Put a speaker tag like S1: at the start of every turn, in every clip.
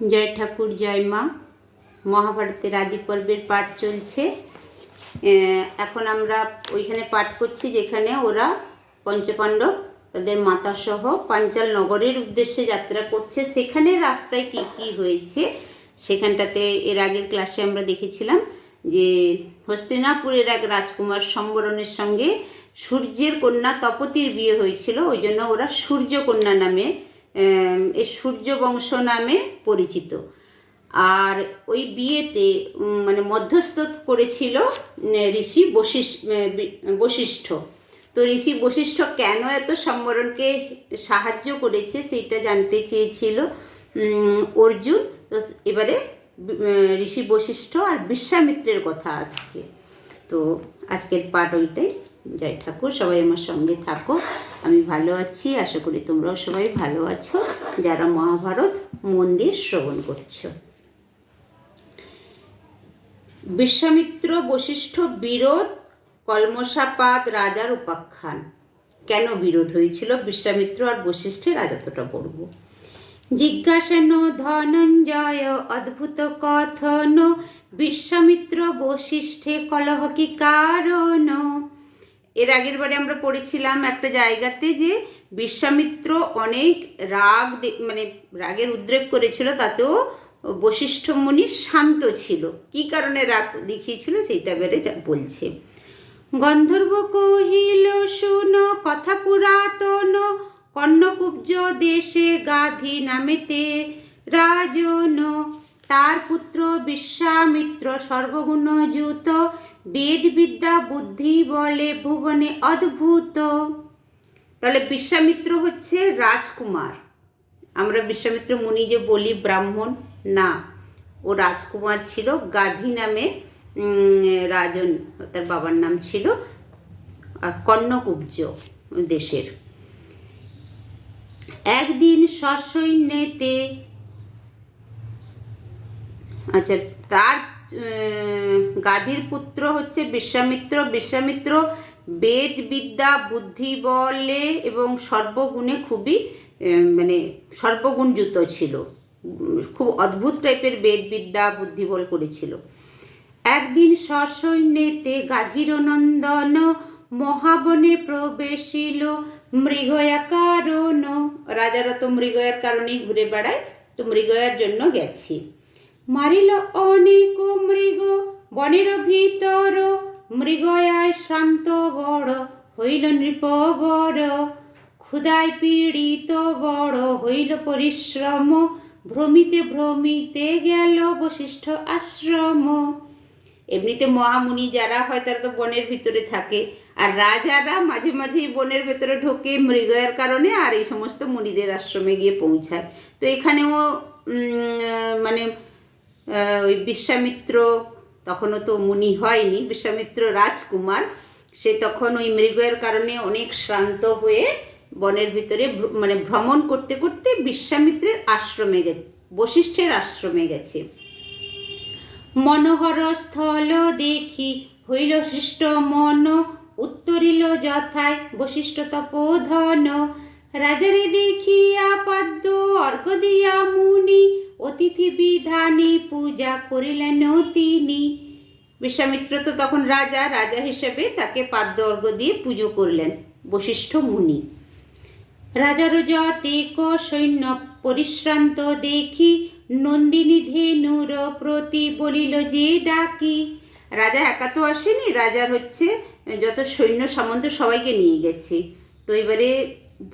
S1: জয় ঠাকুর, জয় মা। মহাভারতের আদি পর্বের পাঠ চলছে। এখন আমরা ওইখানে পাঠ করছি যেখানে ওরা পঞ্চপাণ্ডব, তাদের মাতাসহ পাঞ্চাল নগরের উদ্দেশ্যে যাত্রা করছে। সেখানে রাস্তায় কি কি হয়েছে সেখানটাতে এর আগের ক্লাসে আমরা দেখেছিলাম যে হস্তিনাপুরের এক রাজকুমার সম্বরণের সঙ্গে সূর্যের কন্যা তপতির বিয়ে হয়েছিল। ওই জন্য ওরা সূর্যকন্যা নামে আহ, এই সূর্য বংশ নামে পরিচিত। আর ওই বিয়েতে মানে মধ্যস্থ করেছিল ঋষি বশিষ্ঠ বশিষ্ঠ। তো ঋষি বশিষ্ঠ কেন এত সম্বরণকে সাহায্য করেছে সেটা জানতে চেয়েছিল অর্জুন। তো এবারে ঋষি বশিষ্ঠ আর বিশ্বামিত্রের কথা আসছে। তো আজকের পাঠ ওইটাই। জয় ঠাকুর, সবাই আমার সঙ্গে থাকো। আমি ভালো আছি, আশা করি তোমরাও সবাই ভালো আছো। যারা মহাভারত মন দিয়ে শ্রবণ করছ। বিশ্বামিত্র বশিষ্ঠ বিরোধ কলমশাপাত রাজার উপাখ্যান। কেন বিরোধ হয়েছিল? বিশ্বামিত্র আর বশিষ্ঠের রাজত্বটা পড়ব। জিজ্ঞাসেন ধনঞ্জয়, অদ্ভুত কথন। বিশ্বামিত্র বশিষ্ঠে কলহ কি কারণ? এর আগের বারে আমরা পড়েছিলাম একটা জায়গাতে যে বিশ্বামিত্র অনেক রাগ মানে রাগের উদ্রেক করেছিল, তাতেও বশিষ্ঠ মুনি শান্ত ছিল। কি কারণে রাগ দেখিয়েছিল সেইটা বেড়ে বলছে। গন্ধর্ব কহিল, শুন, কথা পুরাতন। কর্ণকুব্জ দেশে গাধি নামেতে রাজন। তার পুত্র বিশ্বামিত্র সর্বগুণযুত বেদ বিদ্যা বুদ্ধি বলে ভুবনে অদ্ভুত। তাহলে বিশ্বামিত্র হচ্ছে রাজকুমার। আমরা বিশ্বামিত্র মুনি যে বলি ব্রাহ্মণ, না। ও রাজকুমার ছিল গাধী নামে রাজন, তার বাবার নাম ছিল আর কর্ণকুব্জ দেশের। একদিন সসৈন্যেতে আচ্ছা তার গাধীর পুত্র হচ্ছে বিশ্বামিত্র। বিশ্বামিত্র বেদ বিদ্যা বুদ্ধি বলে এবং সর্বগুণে খুবই মানে সর্বগুণযুত ছিল। খুব অদ্ভুত টাইপের বেদ বিদ্যা বুদ্ধিবল করেছিল। একদিন সসৈন্যেতে গাধীর নন্দন মহাবনে প্রবেশিল। মৃগয়া কারণ রাজারা তো মৃগয়ার কারণেই ঘুরে বেড়ায়, তো মৃগয়ার জন্য গেছি। মারিল অনেক মৃগ, বনের ভিতর মৃগয়ায় শ্রান্ত বড় হইল নৃপ বড় ক্ষুদায় পীড়িত বড় হইল পরিশ্রম, ভ্রমিতে ভ্রমিতে গেল বশিষ্ঠ আশ্রম। এমনিতে মহামুনি যারা হয়, তারা তো বনের ভিতরে থাকে। আর রাজারা মাঝে মাঝেই বনের ভেতরে ঢোকে মৃগয়ের কারণে আর এই সমস্ত মুনিদের আশ্রমে গিয়ে পৌঁছায়। তো এখানেও মানে ওই বিশ্বামিত্র, তখনও তো মুনি হয়নি, বিশ্বামিত্র রাজকুমার, সে তখন ওই মৃগয়ের কারণে অনেক শ্রান্ত হয়ে বনের ভিতরে মানে ভ্রমণ করতে করতে বিশ্বামিত্রের আশ্রমে গে, বশিষ্ঠের আশ্রমে গেছে। মনোহর স্থল দেখি, হইল হৃষ্ট মন, উত্তরিল যথায় বশিষ্ঠ তপোধন। রাজারে দেখিয়া পাদ্য অর্ঘ দিয়া মুনি, অতিথি বিধানে পূজা করিলেন তিনি। বিশ্বামিত্র তো তখন রাজা রাজা হিসেবে তাকে পাদ্য অর্ঘ দিয়ে পুজো করলেন, বশিষ্ঠ মুনি। রাজার যতেক সৈন্য পরিশ্রান্ত দেখি, নন্দিনী ধেনুর প্রতি বলিল যে ডাকি। রাজা একা তো আসেনি, রাজার হচ্ছে যত সৈন্য, সামন্ত সবাইকে নিয়ে গেছে। তো এবারে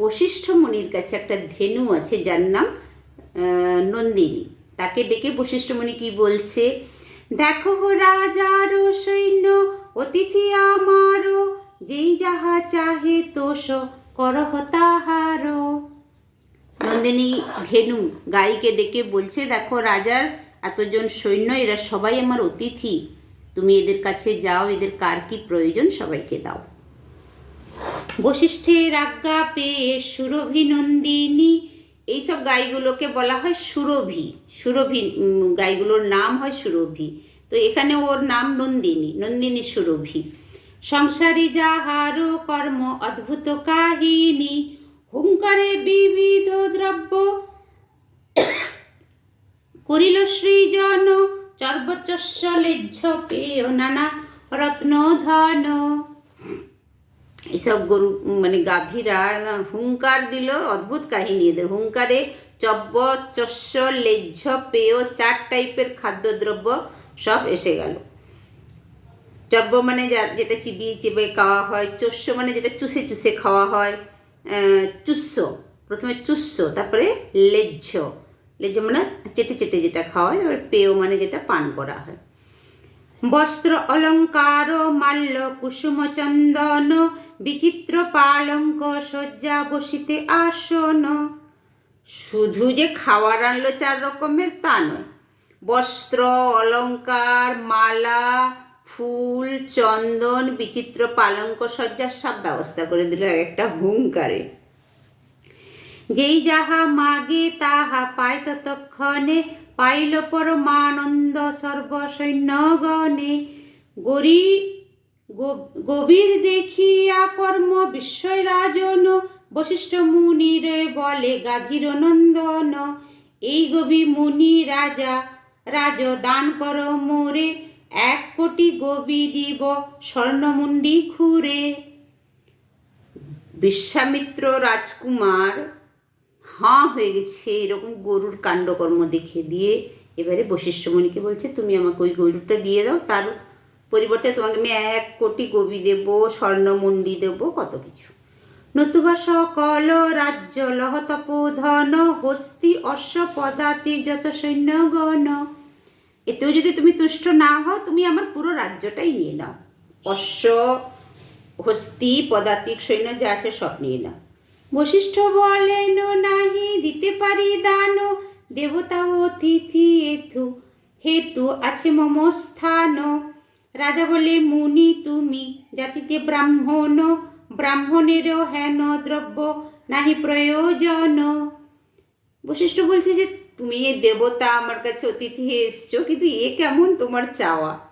S1: বশিষ্ঠ মুনির কাছে একটা ধেনু আছে, যার নাম নন্দিনী। তাকে ডেকে বশিষ্ঠ মুনি কি বলছে? দেখো হো রাজার সৈন্য, অতিথি আমারও, যেই যাহা চাহে তোষ, করহ তাহারও। নন্দিনী ধেনু গাইকে ডেকে বলছে, দেখো রাজার এতজন সৈন্য, এরা সবাই আমার অতিথি। তুমি এদের কাছে যাও, এদের কার কি প্রয়োজন সবাইকে দাও। বশিষ্ঠের আজ্ঞা পেয়ে সুরভি নন্দিনী, এইসব গাইগুলোকে বলা হয় সুরভি। সুরভি গাইগুলোর নাম হয় সুরভি। তো এখানে ওর নাম নন্দিনী নন্দিনী সুরভি। সংসারে যাহার কর্ম অদ্ভুত কাহিনী, হুঙ্কারে বিবিধ দ্রব্য করিল সৃজন চর্বচস্য লেজ্জ পেয় নানা রত্ন ধন। এসব গরু মানে গাভীরা হুঙ্কার দিল, অদ্ভুত কাহিনী এদের। হুঙ্কারে চব্য চস্য লেজ্জ, পেয় চার টাইপের খাদ্যদ্রব্য সব এসে গেল। চব্য মানে যেটা চিবিয়ে চিবিয়ে খাওয়া হয় চস্য মানে যেটা চুষে চুষে খাওয়া হয় চুস্য, প্রথমে চুস্য, তারপরে লেজ্জ। লেজ্জ মানে চেটে চেটে যেটা খাওয়া হয়, তারপরে পেয় মানে যেটা পান করা হয়। বস্ত্র অলঙ্কার মাল্য, কুসুম চন্দন, বিচিত্র পালঙ্ক, শয্যা বসিতে আসন। শুধু যে খাওয়ার আনলো চার রকমের তা নয়, বস্ত্র, অলঙ্কার, মালা, ফুল, চন্দন, বিচিত্র পালঙ্ক সজ্জার সব ব্যবস্থা করে দিল এক একটা হুঙ্কারে। যেই যাহা মাগে, তাহা পায় ততক্ষণে পাইল পরমানন্দ সর্বসৈন্যগণে গরি গভীর দেখিয়া কর্ম বিস্ময় রাজন বশিষ্ঠ মুনিরে বলে, গাধীর নন্দন, এই গভী মুনি রাজা, রাজ দান কর মোরে, এক কোটি গবি দিব স্বর্ণমুন্ডি খুরে বিশ্বামিত্র রাজকুমার হাঁ হয়ে গেছে, এরকম গরুর কাণ্ডকর্ম দেখে দিয়ে এবারে বশিষ্ঠ মুনিকে বলছে, তুমি আমাকে ওই গরুটা দিয়ে দাও, তার পরিবর্তে তোমাকে আমি এক কোটি গবি দেব স্বর্ণমন্ডি দেব, কত কিছু। নতুবা সকল রাজ্য লহতপ ধন, হস্তি অশ্ব পদাতি যত সৈন্যগণ এতেও যদি তুমি তুষ্ট না হও, তুমি আমার পুরো রাজ্যটাই নিয়ে নাও। অশ্ব, হস্তি, পদাতিক সৈন্য, যা আছে সব নিয়ে নাও। বশিষ্ঠ বলেন, নাহি দিতে পারি দান। দেবতা অতিথি এথু, হেতু আছে মম স্থান। রাজা বলে, মুনি তুমি জাতিতে ব্রাহ্মণ। ব্রাহ্মণেরও হেন দ্রব্য নাহি প্রয়োজন। বশিষ্ঠ বলছে যে, তুমি এ দেবতা আমার কাছে অতিথি এসছো, কিন্তু এ কেমন তোমার চাওয়া?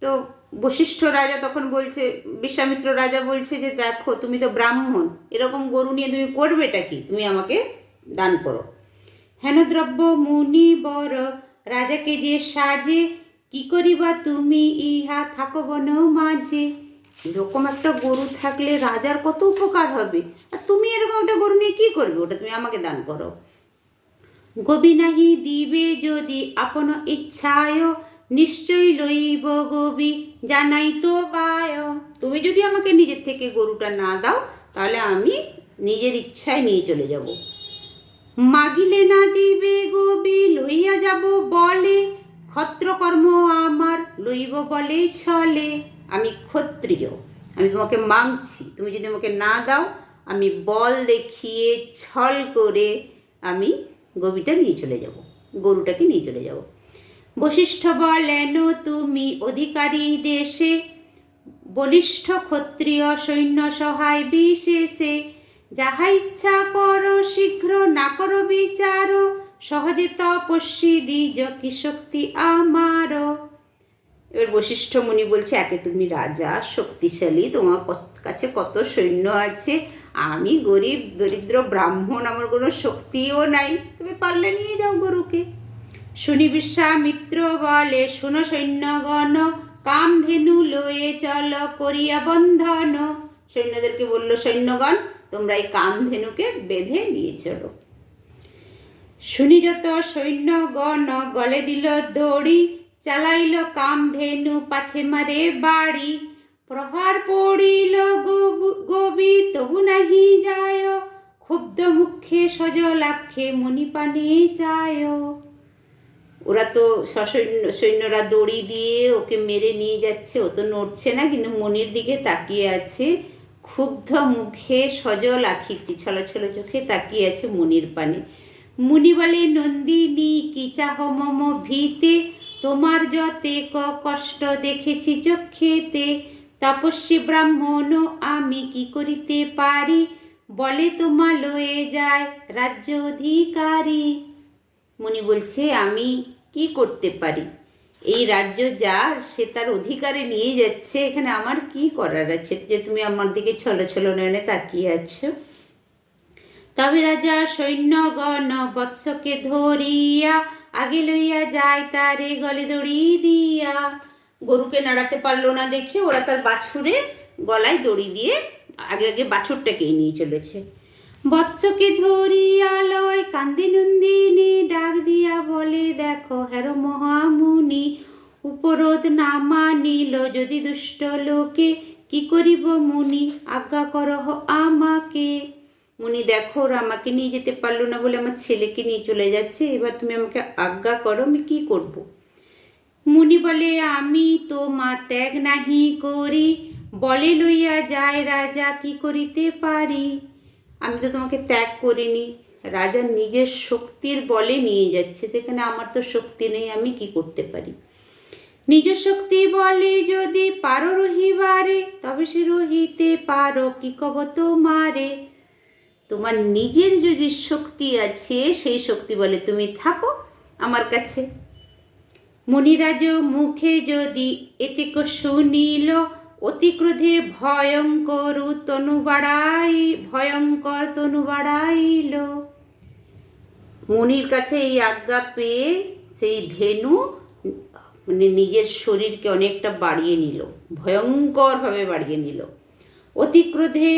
S1: তো বশিষ্ঠ রাজা তখন বলছে, বিশ্বামিত্র রাজা বলছে যে, দেখো, তুমি তো ব্রাহ্মণ, এরকম গরু নিয়ে তুমি করবেটা কি? তুমি আমাকে দান করো। হেন দ্রব্য মুনি বর, রাজাকে যে সাজে, কি করিবা তুমি? ইহা থাকো বন মাঝে। এরকম একটা গরু থাকলে রাজার কত উপকার হবে? আর তুমি এরকম একটা গরু নিয়ে কি করবে? ওটা তুমি আমাকে দান করো। গবি নাহি দিবে যদি আপন ইচ্ছায় নিশ্চয়ই লইব গবি, জানাই তো পায়। তুমি যদি আমাকে নিজের থেকে গরুটা না দাও, তাহলে আমি নিজের ইচ্ছায় নিয়ে চলে যাব। মাগিলে না দিবে গবি, লইয়া যাব বলে। ক্ষত্রকর্ম আমার, লইব বলে ছলে। আমি ক্ষত্রিয়, আমি তোমাকে মাংছি। তুমি যদি আমাকে না দাও, আমি বল দেখিয়ে ছল করে আমি গবিটা নিয়ে চলে যাব, গরুটাকে নিয়ে চলে যাব। বশিষ্ঠ বলেন, তুমি অধিকারী দেশে, বলিষ্ঠ ক্ষত্রিয় সৈন্য সহায় বিশেষে, যাহা ইচ্ছা কর, শীঘ্র না কর বিচার, সহজে তপস্বী দ্বিজ কি শক্তি আমার। এবার বশিষ্ঠ মুনি বলছে, একে তুমি রাজা, শক্তিশালী, তোমার কাছে কত সৈন্য আছে? আমি গরিব, দরিদ্র, ব্রাহ্মণ, আমার কোনো শক্তিও নাই। তুমি পারলে নিয়ে যাও গরুকে। শুনি বিশ্বামিত্র বলে, শুনো সৈন্যগণ, কাম কামধেনু লয়ে চল করিয়া বন্ধন। সৈন্যদেরকে বলল, সৈন্যগণ, তোমরা এই কামধেনুকে বেঁধে নিয়ে চলো। শুনি যত সৈন্যগণ গলে দিল দড়ি, চালাইল কামধেনু পাছে মারে বাড়ি। প্রহার পড়িল গবু- তবু নাহি যায়। ক্ষুব্ধ মুখে সজলাক্ষে মণিপানে চায়। ওরা তো সসৈন্য সৈন্যরা দড়ি দিয়ে ওকে মেরে নিয়ে যাচ্ছে, ও তো নড়ছে না, কিন্তু মনির দিকে তাকিয়ে আছে, ক্ষুব্ধ মুখে সজল আখিটি ছলছল চোখে তাকিয়ে আছে মনির পানে। মুনি বলে, নন্দিনী, কি চাহ মম ভিতে? তোমার যতে ক কষ্ট দেখেছি চক্ষেতে তপস্বী ব্রাহ্মণ আমি কি করিতে পারি? বলে তোমা লয়ে যায় রাজ্য অধিকারী। মুনি বলছে, আমি কি করতে পারি? এই রাজ্য যার, সে তার অধিকারে নিয়ে যাচ্ছে। এখানে আমার কি করার আছে? যে তুমি আমার দিকে ছলো ছলো নয়নে তাকিয়ে আছো? তবে রাজা সৈন্যগণ বৎসকে ধরিয়া আগে লইয়া যায়, তারে গলে দড়ি দিয়া। গরুকে নাড়াতে পারল না দেখে ওরা তার বাছুরে গলায় দড়ি দিয়ে আগে আগে বাছুরটাকেই নিয়ে চলেছে। বৎসকে ধরিয়া লয় কান্দি নন্দিনী ডাক দিয়া বলে, দেখো হেরো মহামুনি, উপরোধ না মানিল যদি দুষ্ট লোকে, কি করিব মুনি? আজ্ঞা করহ আমাকে। মুনি, দেখো ওরা আমাকে নিয়ে যেতে পারল না বলে আমার ছেলেকে নিয়ে চলে যাচ্ছে, এবার তুমি আমাকে আজ্ঞা করো, আমি কি করব। মুনি বলে, আমি তো মা ত্যাগ নাহি করি, বলে লইয়া যায় রাজা, কি করিতে পারি? আমি তো তোমাকে ত্যাগ করিনি, রাজা নিজের শক্তির বলে নিয়ে যাচ্ছে, সেখানে আমার তো শক্তি নেই, আমি কি করতে পারি? নিজ শক্তি বলে যদি পারো রহিবারে, তবে সে রহিতে পারো, কি কব তোমারে? তোমার নিজের যদি শক্তি আছে, সেই শক্তি বলে তুমি থাকো আমার কাছে। মণিরাজ মুখে যদি এতেক শুনিল অতি ক্রোধে ভয়ঙ্কর তনু বাড়াই, ভয়ঙ্কর তনু বাড়াইল। মনির কাছে এই আজ্ঞা পেয়ে সেই ধেনু মানে নিজের শরীরকে অনেকটা বাড়িয়ে নিল, ভয়ঙ্করভাবে বাড়িয়ে নিল। অতি ক্রোধে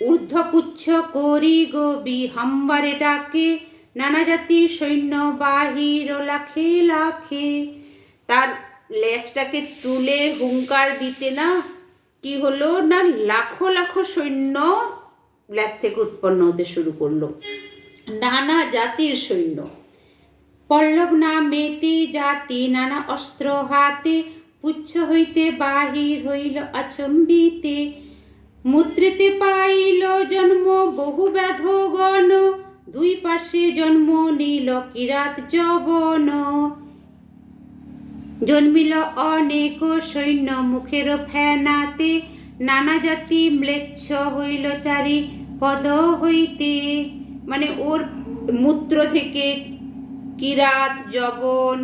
S1: ঊর্ধ্বপুচ্ছ করি গবি হাম্বারে ডাকে, নানা জাতির সৈন্য বাহির লাখে লাখে। তার লেজটাকে তুলে হুঙ্কার দিতে না, কি হলো না লাখো লাখো সৈন্য ল্যাজ থেকে উৎপন্ন হতে শুরু করল। নানা জাতির সৈন্য। পল্লব নামেতে জাতি, নানা অস্ত্র হাতে পুচ্ছ হইতে বাহির হইল আচম্বিতে। মুদ্রিতে পাইল জন্ম বহু ব্যাধ গণ দুই পার্শ্বে জন্ম নিল কিরাত যবন। জন্মিল অনেক সৈন্য, মুখের ফেনাতে নানা জাতি ম্লেচ্ছ হইল চারি পদ হইতে। মানে ওর মূত্র থেকে কিরাত জবন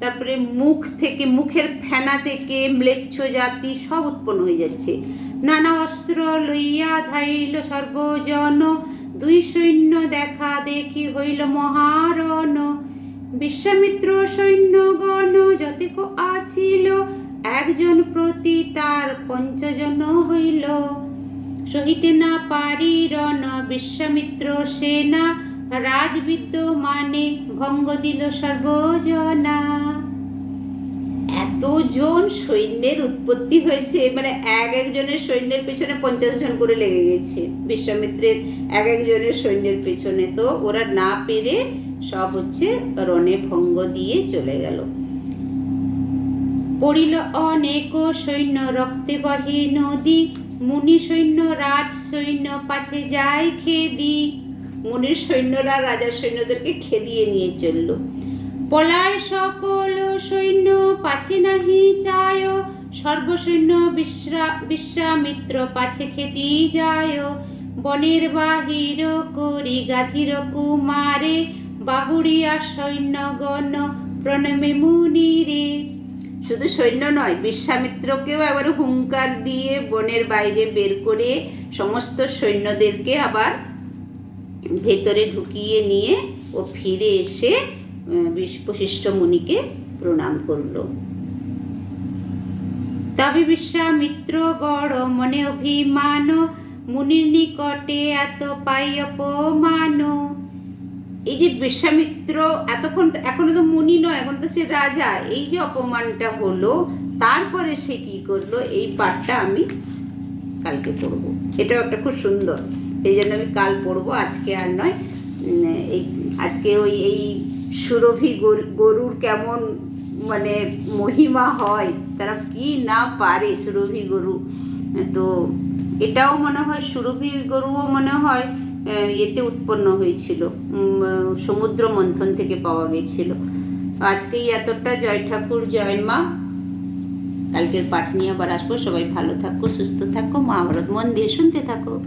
S1: তারপরে মুখ থেকে, মুখের ফেনা থেকে ম্লেচ্ছ জাতি সব উৎপন্ন হয়ে যাচ্ছে। নানা অস্ত্র লইয়া ধাইল সর্বজন, দুই সৈন্য দেখা দেখি হইল মহারণ। বিশ্বামিত্র সৈন্যগণ যতেক আছিল, একজন প্রতি তার পঞ্চজন হইল। সহিতে না পারি রণ বিশ্বামিত্র সেনা রাজবিদ্যমানে ভঙ্গ দিল সর্বজনা। এতজন সৈন্যের উৎপত্তি হয়েছে মানে এক একজনের সৈন্যের পেছনে পঞ্চাশ জন করে লেগে গেছে। বিশ্বামিত্রের এক একজনের সৈন্যের পেছনে। তো ওরা না পেরে সব হচ্ছে রণে ভঙ্গ দিয়ে চলে গেল। পড়িল অনেক সৈন্য, রক্তে বহে নদী। মুনি সৈন্য, রাজ সৈন্য, পাছে যায় খেদি। মুনির সৈন্যরা, রাজার সৈন্যদেরকে খেদিয়ে নিয়ে চলল। পলায় সকল সৈন্য, পাছে নাহি চায় সর্বসৈন্য বিশ্রা বিশ্বামিত্র পাছে খেদি যায়। বনের বাহির করি গাধির কুমারে। বাহুরিয়া সৈন্যগণ প্রণমে মুনিরে শুধু সৈন্য নয়, বিশ্বামিত্রকেও আবার হুঙ্কার দিয়ে বনের বাইরে বের করে সমস্ত সৈন্যদেরকে আবার ভেতরে ঢুকিয়ে নিয়ে ও ফিরে এসে বশিষ্ঠ মুনিকে প্রণাম করল। তবে বিশ্বামিত্র বড় মনে অভিমান, মুনির নিকটে এত পাই অপমান। এই যে বিশ্বামিত্র, এতক্ষণ এখনও তো মুনি নয়, এখন তো সে রাজা, এই যে অপমানটা হলো, তারপরে সে কি করল? এই পাঠটা আমি কালকে পড়ব। এটাও একটা খুব সুন্দর সেই জন্য আমি কাল পড়ব, আজকে আর নয় এই আজকে ওই, এই সুরভি গরু- গরুর কেমন মানে মহিমা হয়, তারা কি না পারে সুরভি গরু। তো এটাও মনে হয়, সুরভি গরুও মনে হয় এতে উৎপন্ন হয়েছিল। সমুদ্র মন্থন থেকে পাওয়া গেছিল। আজকেই এতটা। জয় ঠাকুর, জয় মা। কালকের পাঠ নিয়ে আবার আসব। সবাই ভালো থাকো, সুস্থ থাকো মহাভারত মন দিয়ে শুনতে থাকো।